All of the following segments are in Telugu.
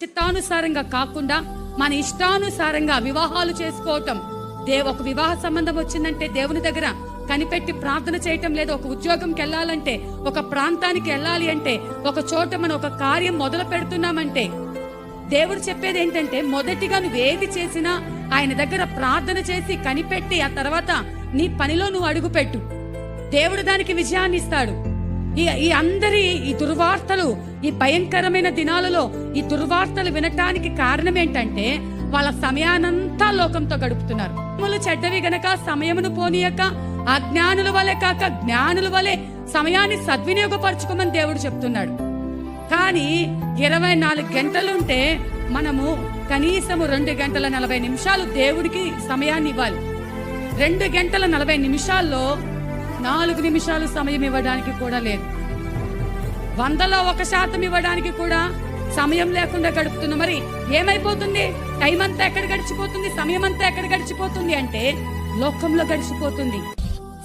చిత్తానుసారంగా కాకుండా మన ఇష్టానుసారంగా వివాహాలు చేసుకోవటం. దే ఒక వివాహ సంబంధం వచ్చిందంటే దేవుని దగ్గర కనిపెట్టి ప్రార్థన చేయటం లేదు ఒక ఉద్యోగంకి వెళ్ళాలంటే ఒక ప్రాంతానికి వెళ్ళాలి అంటే ఒక చోట మనం ఒక కార్యం మొదలు పెడుతున్నామంటే దేవుడు చెప్పేది ఏంటంటే మొదటిగా నువ్వేది చేసినా ఆయన దగ్గర ప్రార్థన చేసి కనిపెట్టి ఆ తర్వాత నీ పనిలో నువ్వు అడుగుపెట్టు. దేవుడు దానికి విజయాన్ని ఇస్తాడు. ఈ అందరి ఈ దుర్వార్తలు ఈ భయంకరమైన దినాలలో ఈ దుర్వార్తలు వినటానికి కారణం ఏంటంటే వాళ్ళ సమయానంతా లోకంతో గడుపుతున్నారు. ములు చెడ్డవి గనక సమయమును పోనీయక అజ్ఞానుల వలె కాక జ్ఞానుల వలె సమయాన్ని సద్వినియోగపరచుకోమని దేవుడు చెప్తున్నాడు. కానీ ఇరవై నాలుగు గంటలుంటే మనము కనీసము రెండు గంటల నలభై నిమిషాలు దేవుడికి సమయాన్ని ఇవ్వాలి. రెండు గంటల నలభై నిమిషాల్లో నాలుగు నిమిషాలు సమయం ఇవ్వడానికి కూడా లేదు. వందలో ఒక శాతం ఇవ్వడానికి కూడా సమయం లేకుండా గడుపుతున్నాం మరి ఏమైపోతుంది? టైం అంతా ఎక్కడ గడిచిపోతుంది? సమయం అంతా ఎక్కడ గడిచిపోతుంది అంటే లోకంలో గడిచిపోతుంది.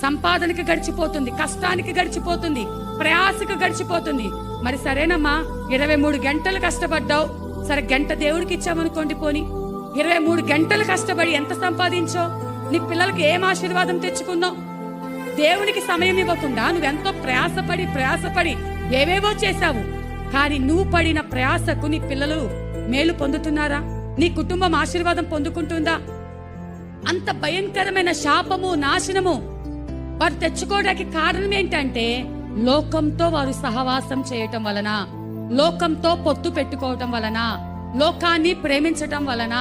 సంపాదనకి గడిచిపోతుంది. కష్టానికి గడిచిపోతుంది. ప్రయాసకు గడిచిపోతుంది. మరి సరేనమ్మా ఇరవై మూడు గంటలు కష్టపడ్డావు. సరే గంట దేవుడికి ఇచ్చామనుకోండి పోని. ఇరవై మూడు గంటలు కష్టపడి ఎంత సంపాదించో నీ పిల్లలకి ఏం ఆశీర్వాదం తెచ్చుకున్నావు? దేవునికి సమయం ఇవ్వకుండా నువ్వెంతో ప్రయాసపడి ప్రయాసపడి ఏవేవో చేశావు. కానీ నువ్వు పడిన ప్రయాసకు నీ పిల్లలు మేలు పొందుతున్నారా? నీ కుటుంబం ఆశీర్వాదం పొందుకుంటుందా? అంత భయంకరమైన శాపము నాశనము వారు తెచ్చుకోవడానికి కారణం ఏంటంటే లోకంతో వారు సహవాసం చేయటం వలన లోకంతో పొత్తు పెట్టుకోవటం వలన లోకాన్ని ప్రేమించటం వలన